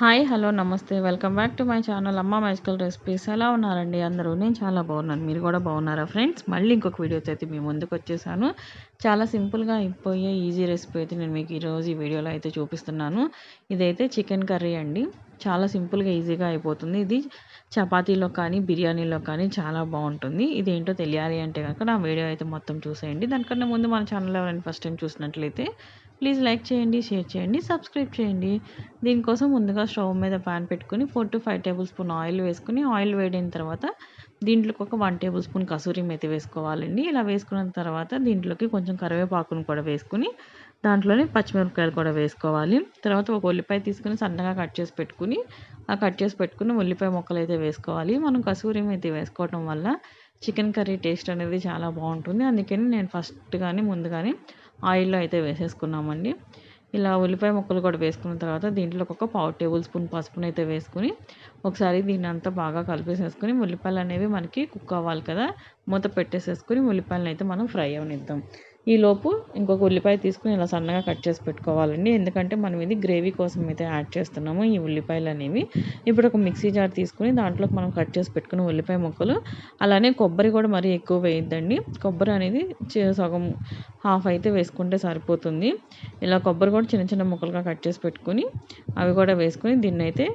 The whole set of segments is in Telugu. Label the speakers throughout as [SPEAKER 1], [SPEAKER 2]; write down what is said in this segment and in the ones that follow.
[SPEAKER 1] హాయ్ హలో నమస్తే. Welcome back to my channel Amma magical recipes. ఎలా ఉన్నారండి అందరూ? నేను చాలా బాగున్నాను. మీరు కూడా బాగున్నారా ఫ్రెండ్స్? మళ్ళీ ఇంకొక వీడియోతో అయితే మీ ముందుకు వచ్చేసాను. చాలా సింపుల్గా అయిపోయే ఈజీ రెసిపీ అయితే నేను మీకు ఈరోజు ఈ వీడియోలో అయితే చూపిస్తున్నాను. ఇదైతే చికెన్ కర్రీ అండి. చాలా సింపుల్గా ఈజీగా అయిపోతుంది. ఇది చపాతీలో కానీ బిర్యానీలో కానీ చాలా బాగుంటుంది. ఇది ఏంటో తెలియాలి అంటే కనుక నా వీడియో అయితే మొత్తం చూసేయండి. దానికన్నా ముందు మన ఛానల్ ఎవరైనా ఫస్ట్ టైం చూసినట్లయితే ప్లీజ్ లైక్ చేయండి షేర్ చేయండి సబ్స్క్రైబ్ చేయండి. దీనికోసం ముందుగా స్టవ్ మీద ప్యాన్ పెట్టుకుని four to five table spoon oil వేసుకుని ఆయిల్ వేడిన తర్వాత దీంట్లోకి ఒక one table spoon kasuri methi వేసుకోవాలండి. ఇలా వేసుకున్న తర్వాత దీంట్లోకి కొంచెం కరివేపాకును కూడా వేసుకుని దాంట్లోనే పచ్చిమిరపకాయలు కూడా వేసుకోవాలి. తర్వాత ఒక ఉల్లిపాయ తీసుకుని సన్నగా కట్ చేసి పెట్టుకుని ఆ కట్ చేసి పెట్టుకుని ఉల్లిపాయ ముక్కలు అయితే వేసుకోవాలి. మనం కసూరి మెతి వేసుకోవటం వల్ల చికెన్ కర్రీ టేస్ట్ అనేది చాలా బాగుంటుంది. అందుకని నేను ఫస్ట్ కానీ ముందుగానే ఆయిల్లో అయితే వేసేసుకున్నామండి. ఇలా ఉల్లిపాయ ముక్కలు కూడా వేసుకున్న తర్వాత దీంట్లో ఒక పావు టేబుల్ స్పూన్ పసుపును అయితే వేసుకుని ఒకసారి దీన్ని అంతా బాగా కలిపేసేసుకుని ఉల్లిపాయలు అనేవి మనకి కుక్ అవ్వాలి కదా మూత పెట్టేసేసుకుని ఉల్లిపాయలను అయితే మనం ఫ్రై అవనిద్దాం. ఈలోపు ఇంకొక ఉల్లిపాయ తీసుకుని ఇలా సన్నగా కట్ చేసి పెట్టుకోవాలండి. ఎందుకంటే మనం ఇది గ్రేవీ కోసం అయితే యాడ్ చేస్తున్నాము. ఈ ఉల్లిపాయలు అనేవి ఇప్పుడు ఒక మిక్సీ జార్ తీసుకుని దాంట్లో మనం కట్ చేసి పెట్టుకున్న ఉల్లిపాయ ముక్కలు అలానే కొబ్బరి కూడా మరీ ఎక్కువ వేయద్దండి. కొబ్బరి అనేది సగం హాఫ్ అయితే వేసుకుంటే సరిపోతుంది. ఇలా కొబ్బరి కూడా చిన్న చిన్న ముక్కలుగా కట్ చేసి పెట్టుకుని అవి కూడా వేసుకుని దీన్ని అయితే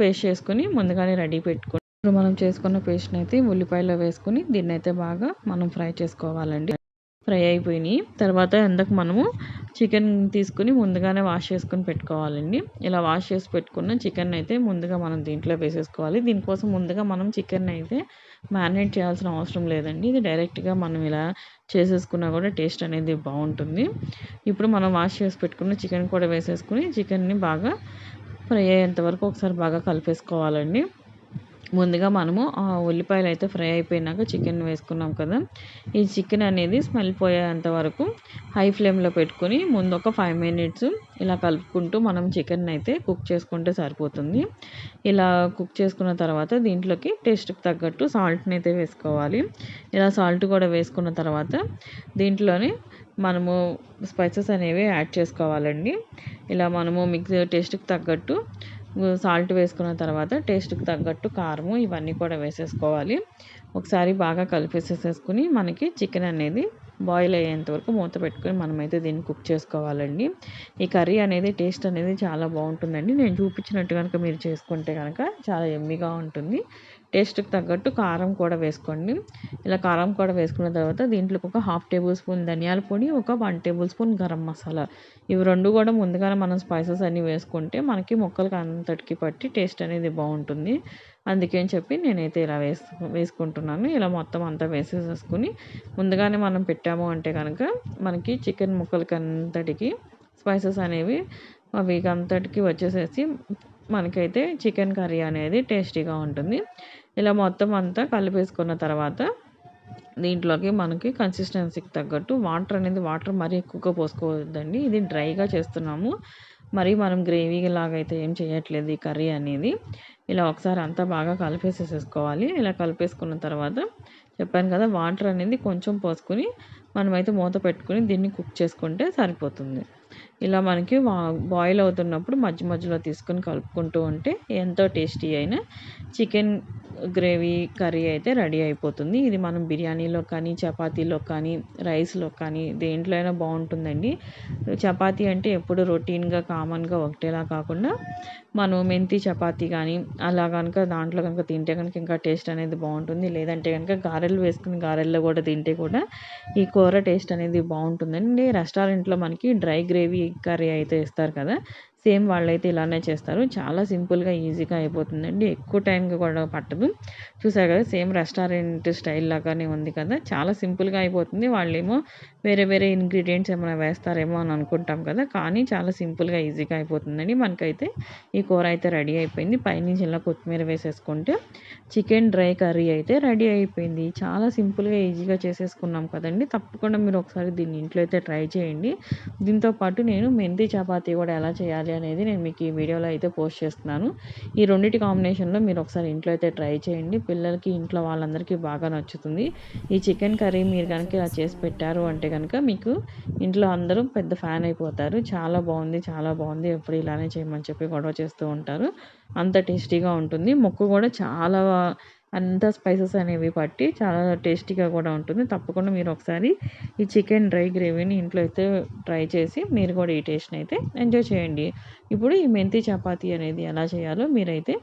[SPEAKER 1] పేస్ట్ చేసుకుని ముందుగానే రెడీ పెట్టుకుని ఇప్పుడు మనం చేసుకున్న పేస్ట్ని అయితే ఉల్లిపాయలో వేసుకుని దీన్ని అయితే బాగా మనం ఫ్రై చేసుకోవాలండి. ఫ్రై అయిపోయినాయి. తర్వాత ఎందుకు మనము చికెన్ తీసుకుని ముందుగానే వాష్ చేసుకుని పెట్టుకోవాలండి. ఇలా వాష్ చేసి పెట్టుకున్న చికెన్ అయితే ముందుగా మనం దీంట్లో వేసేసుకోవాలి. దీనికోసం ముందుగా మనం చికెన్ అయితే మ్యారినేట్ చేయాల్సిన అవసరం లేదండి. ఇది డైరెక్ట్గా మనం ఇలా చేసేసుకున్నా కూడా టేస్ట్ అనేది బాగుంటుంది. ఇప్పుడు మనం వాష్ చేసి పెట్టుకున్న చికెన్ కూడా వేసేసుకుని చికెన్ని బాగా ఫ్రై అయ్యేంత వరకు ఒకసారి బాగా కలిపేసుకోవాలండి. ముందుగా మనము ఉల్లిపాయలు అయితే ఫ్రై అయిపోయినాక చికెన్ వేసుకున్నాం కదా. ఈ చికెన్ అనేది స్మెల్ పోయేంత వరకు హై ఫ్లేమ్లో పెట్టుకొని ముందు ఒక ఫైవ్ మినిట్స్ ఇలా కలుపుకుంటూ మనం చికెన్ అయితే కుక్ చేసుకుంటే సరిపోతుంది. ఇలా కుక్ చేసుకున్న తర్వాత దీంట్లోకి టేస్ట్కి తగ్గట్టు సాల్ట్ని అయితే వేసుకోవాలి. ఇలా సాల్ట్ కూడా వేసుకున్న తర్వాత దీంట్లోనే మనము స్పైసెస్ అనేవి యాడ్ చేసుకోవాలండి. ఇలా మనము మిక్స్ టేస్ట్కి తగ్గట్టు సాల్ట్ వేసుకున్న తర్వాత టేస్ట్కి తగ్గట్టు కారము ఇవన్నీ కూడా వేసేసుకోవాలి. ఒకసారి బాగా కలిపేసేసేసుకుని మనకి చికెన్ అనేది బాయిల్ అయ్యేంత వరకు మూత పెట్టుకొని మనమైతే దీన్ని కుక్ చేసుకోవాలండి. ఈ కర్రీ అనేది టేస్ట్ అనేది చాలా బాగుంటుందండి. నేను చూపించినట్టు కనుక మీరు చేసుకుంటే కనుక చాలా ఎమ్మిగా ఉంటుంది. టేస్ట్కి తగ్గట్టు కారం కూడా వేసుకోండి. ఇలా కారం కూడా వేసుకున్న తర్వాత దీంట్లోకి ఒక హాఫ్ టేబుల్ స్పూన్ ధనియాల పొడి ఒక one table spoon garam masala. ఇవి రెండు కూడా ముందుగానే మనం స్పైసెస్ అన్నీ వేసుకుంటే మనకి ముక్కలకి అంతటికి పట్టి టేస్ట్ అనేది బాగుంటుంది. అందుకని చెప్పి నేనైతే ఇలా వేసు వేసుకుంటున్నాను. ఇలా మొత్తం అంతా వేసేసేసుకుని ముందుగానే మనం పెట్టాము అంటే కనుక మనకి చికెన్ ముక్కలకి అంతటికి స్పైసెస్ అనేవి అవి అంతటికి వచ్చేసేసి మనకైతే చికెన్ కర్రీ అనేది టేస్టీగా ఉంటుంది. ఇలా మొత్తం అంతా కలిపేసుకున్న తర్వాత దీంట్లోకి మనకి కన్సిస్టెన్సీకి తగ్గట్టు వాటర్ అనేది వాటర్ మరీ ఎక్కువగా పోసుకోవద్దండి. ఇది డ్రైగా చేస్తున్నాము. మరి మనం గ్రేవీ లాగా అయితే ఏం చేయట్లేదు ఈ కర్రీ అనేది. ఇలా ఒకసారి అంతా బాగా కలిపేసేసేసుకోవాలి. ఇలా కలిపేసుకున్న తర్వాత చెప్పాను కదా వాటర్ అనేది కొంచెం పోసుకొని మనమైతే మూత పెట్టుకుని దీన్ని కుక్ చేసుకుంటే సరిపోతుంది. ఇలా మనకి బాయిల్ అవుతున్నప్పుడు మధ్య మధ్యలో తీసుకొని కలుపుకుంటూ ఉంటే ఎంతో టేస్టీ అయిన చికెన్ గ్రేవీ కర్రీ అయితే రెడీ అయిపోతుంది. ఇది మనం బిర్యానీలో కానీ చపాతీలో కానీ రైస్లో కానీ దేంట్లో అయినా బాగుంటుందండి. చపాతీ అంటే ఎప్పుడు రొటీన్గా కామన్గా ఒకటేలా కాకుండా మనం మెంతి చపాతీ కానీ అలా కనుక దాంట్లో కనుక తింటే కనుక ఇంకా టేస్ట్ అనేది బాగుంటుంది. లేదంటే కనుక గారెలు వేసుకుని గారెల్లో కూడా తింటే కూడా ఈ కూర టేస్ట్ అనేది బాగుంటుందండి. రెస్టారెంట్లో మనకి డ్రై గ్రేవీ కర్రీ అయితే ఇస్తారు కదా సేమ్ వాళ్ళైతే ఇలానే చేస్తారు. చాలా సింపుల్గా ఈజీగా అయిపోతుందండి. ఎక్కువ టైం కూడా పట్టదు. చూసారు కదా సేమ్ రెస్టారెంట్ స్టైల్ లాగానే ఉంది కదా. చాలా సింపుల్గా అయిపోతుంది. వాళ్ళేమో వేరే వేరే ఇంగ్రీడియంట్స్ ఏమైనా వేస్తారేమో అని అనుకుంటాం కదా. కానీ చాలా సింపుల్గా ఈజీగా అయిపోతుందండి. మనకైతే ఈ కూర అయితే రెడీ అయిపోయింది. పైనుంచి ఇలా కొత్తిమీర వేసేసుకుంటే చికెన్ డ్రై కర్రీ అయితే రెడీ అయిపోయింది. చాలా సింపుల్గా ఈజీగా చేసేసుకున్నాం కదండి. తప్పకుండా మీరు ఒకసారి దీన్ని ఇంట్లో అయితే ట్రై చేయండి. దీంతో పాటు నేను మెంతి చపాతీ కూడా ఎలా చేయాలి
[SPEAKER 2] చేయాలి అనేది నేను మీకు ఈ వీడియోలో అయితే పోస్ట్ చేస్తున్నాను. ఈ రెండింటి కాంబినేషన్లో మీరు ఒకసారి ఇంట్లో అయితే ట్రై చేయండి. పిల్లలకి ఇంట్లో వాళ్ళందరికీ బాగా నచ్చుతుంది. ఈ చికెన్ కర్రీ మీరు కనుక ఇలా చేసి పెట్టారు అంటే కనుక మీకు ఇంట్లో అందరూ పెద్ద ఫ్యాన్ అయిపోతారు. చాలా బాగుంది చాలా బాగుంది. ఎప్పుడు ఇలానే చేయమని చెప్పి గొడవ చేస్తూ ఉంటారు. అంత టేస్టీగా ఉంటుంది. ముక్కు కూడా చాలా అంత స్పైసెస్ అనేవి పట్టి చాలా టేస్టీగా కూడా ఉంటుంది. తప్పకుండా మీరు ఒకసారి ఈ చికెన్ డ్రై గ్రేవీని ఇంట్లో అయితే ట్రై చేసి మీరు కూడా ఈ టేస్ట్ని అయితే ఎంజాయ్ చేయండి. ఇప్పుడు ఈ మెంతి చపాతీ అనేది ఎలా చేయాలో మీరైతే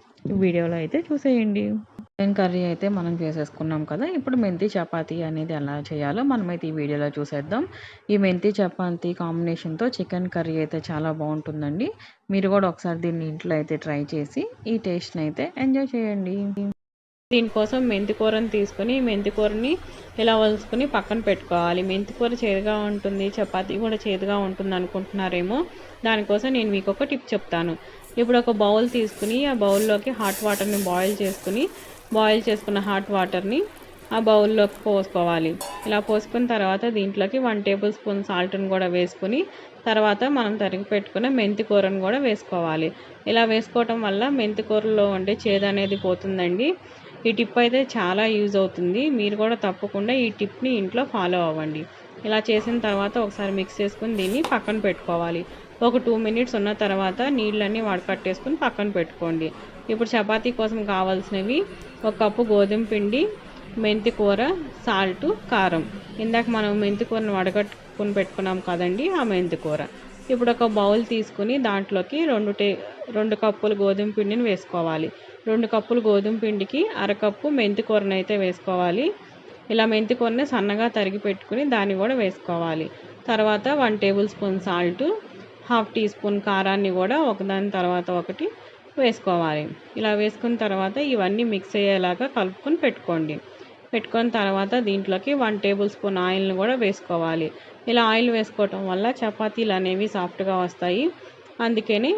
[SPEAKER 2] వీడియోలో అయితే చూసేయండి. చికెన్ కర్రీ అయితే మనం చేసేసుకున్నాం కదా ఇప్పుడు మెంతి చపాతీ అనేది ఎలా చేయాలో మనమైతే ఈ వీడియోలో చూసేద్దాం. ఈ మెంతి చపాతీ కాంబినేషన్తో చికెన్ కర్రీ అయితే చాలా బాగుంటుందండి. మీరు కూడా ఒకసారి దీన్ని ఇంట్లో అయితే ట్రై చేసి ఈ టేస్ట్ని అయితే ఎంజాయ్ చేయండి. దీనికోసం మెంతి కూరని తీసుకొని మెంతి కూరని ఇలా వలుసుకుని పక్కన పెట్టుకోవాలి. మెంతికూర చేదుగా ఉంటుంది చపాతీ కూడా చేదుగా ఉంటుంది అనుకుంటున్నారేమో. దానికోసం నేను మీకు ఒక టిప్ చెప్తాను. ఇప్పుడు ఒక బౌల్ తీసుకుని ఆ బౌల్లోకి హాట్ వాటర్ని బాయిల్ చేసుకుని బాయిల్ చేసుకున్న హాట్ వాటర్ని ఆ బౌల్లోకి పోసుకోవాలి. ఇలా పోసుకున్న తర్వాత దీంట్లోకి వన్ టేబుల్ స్పూన్ సాల్ట్ని కూడా వేసుకుని తర్వాత మనం తరిగి పెట్టుకున్న మెంతి కూరను కూడా వేసుకోవాలి. ఇలా వేసుకోవటం వల్ల మెంతి కూరలో ఉండే చేదు అనేది పోతుందండి. ఈ టిప్ అయితే చాలా యూజ్ అవుతుంది. మీరు కూడా తప్పకుండా ఈ టిప్ని ఇంట్లో ఫాలో అవ్వండి. ఇలా చేసిన తర్వాత ఒకసారి మిక్స్ చేసుకుని దీన్ని పక్కన పెట్టుకోవాలి. ఒక టూ మినిట్స్ ఉన్న తర్వాత నీళ్ళన్నీ వడకట్టేసుకుని పక్కన పెట్టుకోండి. ఇప్పుడు చపాతీ కోసం కావాల్సినవి ఒక కప్పు గోధుమ పిండి మెంతి కూర సాల్ట్ కారం. ఇందాక మనం మెంతి కూరను వడగట్టుకుని పెట్టుకున్నాం కదండి ఆ మెంతి కూర. ఇప్పుడు ఒక బౌల్ తీసుకుని దాంట్లోకి రెండు టే రెండు కప్పులు గోధుమ పిండిని వేసుకోవాలి. రెండు కప్పులు గోధుమ పిండికి అరకప్పు మెంతికూరను అయితే వేసుకోవాలి. ఇలా మెంతి కూరని సన్నగా తరిగి పెట్టుకుని దాన్ని కూడా వేసుకోవాలి. తర్వాత one table spoon salt half tea spoon కారాన్ని కూడా ఒకదాని తర్వాత ఒకటి వేసుకోవాలి. ఇలా వేసుకున్న తర్వాత ఇవన్నీ మిక్స్ అయ్యేలాగా కలుపుకొని పెట్టుకోండి. పెట్టుకున్న తర్వాత దీంట్లోకి వన్ టేబుల్ స్పూన్ ఆయిల్ని కూడా వేసుకోవాలి. ఇలా ఆయిల్ వేసుకోవటం వల్ల చపాతీలు అనేవి సాఫ్ట్గా వస్తాయి. అందుకని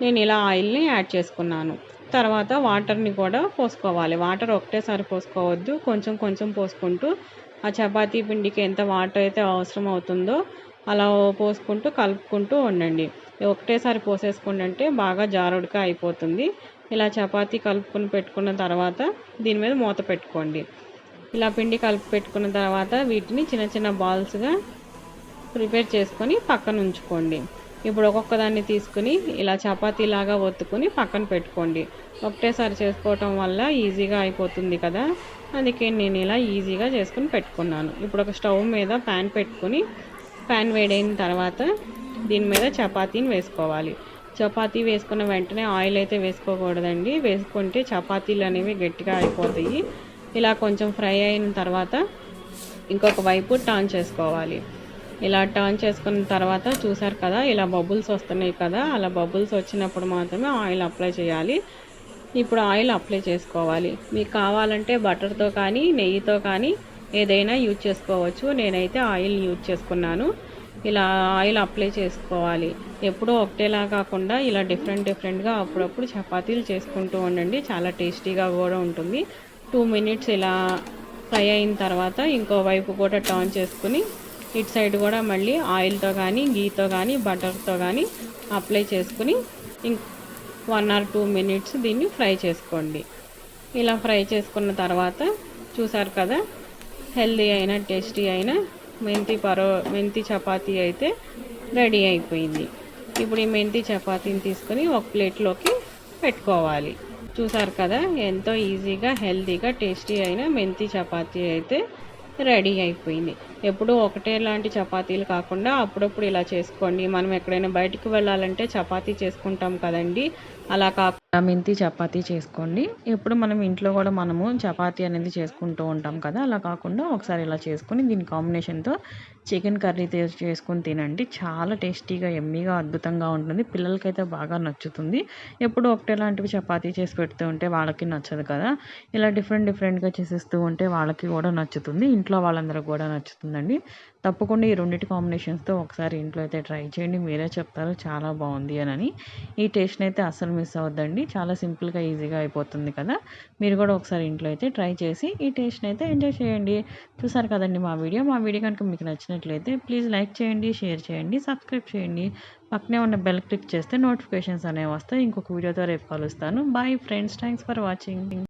[SPEAKER 2] నేను ఇలా ఆయిల్ని యాడ్ చేసుకున్నాను. తర్వాత వాటర్ని కూడా పోసుకోవాలి. వాటర్ ఒకటేసారి పోసుకోవద్దు. కొంచెం కొంచెం పోసుకుంటూ ఆ చపాతీ పిండికి ఎంత వాటర్ అయితే అవసరం అవుతుందో అలా పోసుకుంటూ కలుపుకుంటూ ఉండండి. ఒకటేసారి పోసేసుకుంటే బాగా జారుడుగా అయిపోతుంది. ఇలా చపాతీ కలుపుకొని పెట్టుకున్న తర్వాత దీని మీద మూత పెట్టుకోండి. ఇలా పిండి కలిపి పెట్టుకున్న తర్వాత వీటిని చిన్న చిన్న బాల్స్గా ప్రిపేర్ చేసుకొని పక్కన ఉంచుకోండి. ఇప్పుడు ఒక్కొక్క దాన్ని తీసుకుని ఇలా చపాతీలాగా ఒత్తుకుని పక్కన పెట్టుకోండి. ఒకటేసారి చేసుకోవటం వల్ల ఈజీగా అయిపోతుంది కదా. అందుకే నేను ఇలా ఈజీగా చేసుకుని పెట్టుకున్నాను. ఇప్పుడు ఒక స్టవ్ మీద ప్యాన్ పెట్టుకుని ప్యాన్ వేడైన తర్వాత దీని మీద చపాతీని వేసుకోవాలి. చపాతీ వేసుకున్న వెంటనే ఆయిల్ అయితే వేసుకోకూడదండి. వేసుకుంటే చపాతీలు అనేవి గట్టిగా అయిపోతాయి. ఇలా కొంచెం ఫ్రై అయిన తర్వాత ఇంకొక వైపు టర్న్ చేసుకోవాలి. ఇలా టర్న్ చేసుకున్న తర్వాత చూసారు కదా ఇలా బబుల్స్ వస్తున్నాయి కదా అలా బబుల్స్ వచ్చినప్పుడు మాత్రమే ఆయిల్ అప్లై చేయాలి. ఇప్పుడు ఆయిల్ అప్లై చేసుకోవాలి. మీకు కావాలంటే బటర్తో కానీ నెయ్యితో కానీ ఏదైనా యూజ్ చేసుకోవచ్చు. నేనైతే ఆయిల్ యూజ్ చేసుకున్నాను. ఇలా ఆయిల్ అప్లై చేసుకోవాలి. ఎప్పుడూ ఒకటేలా కాకుండా ఇలా డిఫరెంట్ డిఫరెంట్గా అప్పుడప్పుడు చపాతీలు చేసుకుంటూ ఉండండి. చాలా టేస్టీగా కూడా ఉంటుంది. టూ మినిట్స్ ఇలా ఫ్రై అయిన తర్వాత ఇంకో వైపు కూడా టర్న్ చేసుకుని ఇటు సైడ్ కూడా మళ్ళీ ఆయిల్తో కానీ గీతో కానీ బటర్తో కానీ అప్లై చేసుకుని ఇంక వన్ ఆర్ టూ మినిట్స్ దీన్ని ఫ్రై చేసుకోండి. ఇలా ఫ్రై చేసుకున్న తర్వాత చూసారు కదా హెల్దీ అయిన టేస్టీ అయిన మెంతి పరో మెంతి చపాతీ అయితే రెడీ అయిపోయింది. ఇప్పుడు ఈ మెంతి చపాతీని తీసుకొని ఒక ప్లేట్లోకి పెట్టుకోవాలి. చూసారు కదా ఎంతో ఈజీగా హెల్తీగా టేస్టీ అయిన మెంతి చపాతీ అయితే రెడీ అయిపోయింది. ఎప్పుడూ ఒకటే లాంటి చపాతీలు కాకుండా అప్పుడప్పుడు ఇలా చేసుకోండి. మనం ఎక్కడైనా బయటికి వెళ్ళాలంటే చపాతీ చేసుకుంటాం కదండి. అలా కాకుండా మెంతి చపాతీ చేసుకోండి. ఎప్పుడు మనం ఇంట్లో కూడా మనము చపాతీ అనేది చేసుకుంటూ ఉంటాం కదా అలా కాకుండా ఒకసారి ఇలా చేసుకొని దీని కాంబినేషన్తో చికెన్ కర్రీ చేసుకొని తినండి. చాలా టేస్టీగా ఎమ్మీగా అద్భుతంగా ఉంటుంది. పిల్లలకైతే బాగా నచ్చుతుంది. ఎప్పుడు ఒకటే లాంటివి చపాతీ చేసి పెడుతూ ఉంటే వాళ్ళకి నచ్చదు కదా. ఇలా డిఫరెంట్ డిఫరెంట్గా చేసేస్తూ ఉంటే వాళ్ళకి కూడా నచ్చుతుంది. ఇంట్లో వాళ్ళందరికీ కూడా
[SPEAKER 1] నచ్చుతుందండి. తప్పకుండా ఈ రెండింటి కాంబినేషన్స్తో ఒకసారి ఇంట్లో అయితే ట్రై చేయండి. మీరే చెప్తారు చాలా బాగుంది అని. ఈ టేస్ట్ని అయితే అస్సలు మిస్ అవ్వద్దండి చాలా సింపుల్గా ఈజీగా అయిపోతుంది కదా. మీరు కూడా ఒకసారి ఇంట్లో అయితే ట్రై చేసి ఈ టేస్ట్ని అయితే ఎంజాయ్ చేయండి. చూసారు కదండి మా వీడియో. మా వీడియో కనుక మీకు నచ్చినట్లయితే ప్లీజ్ లైక్ చేయండి షేర్ చేయండి సబ్స్క్రైబ్ చేయండి. పక్కనే ఉన్న బెల్ క్లిక్ చేస్తే నోటిఫికేషన్స్ అనేవి వస్తాయి. ఇంకొక వీడియోతో రేపు కలుస్తాను. Bye friends. Thanks for watching.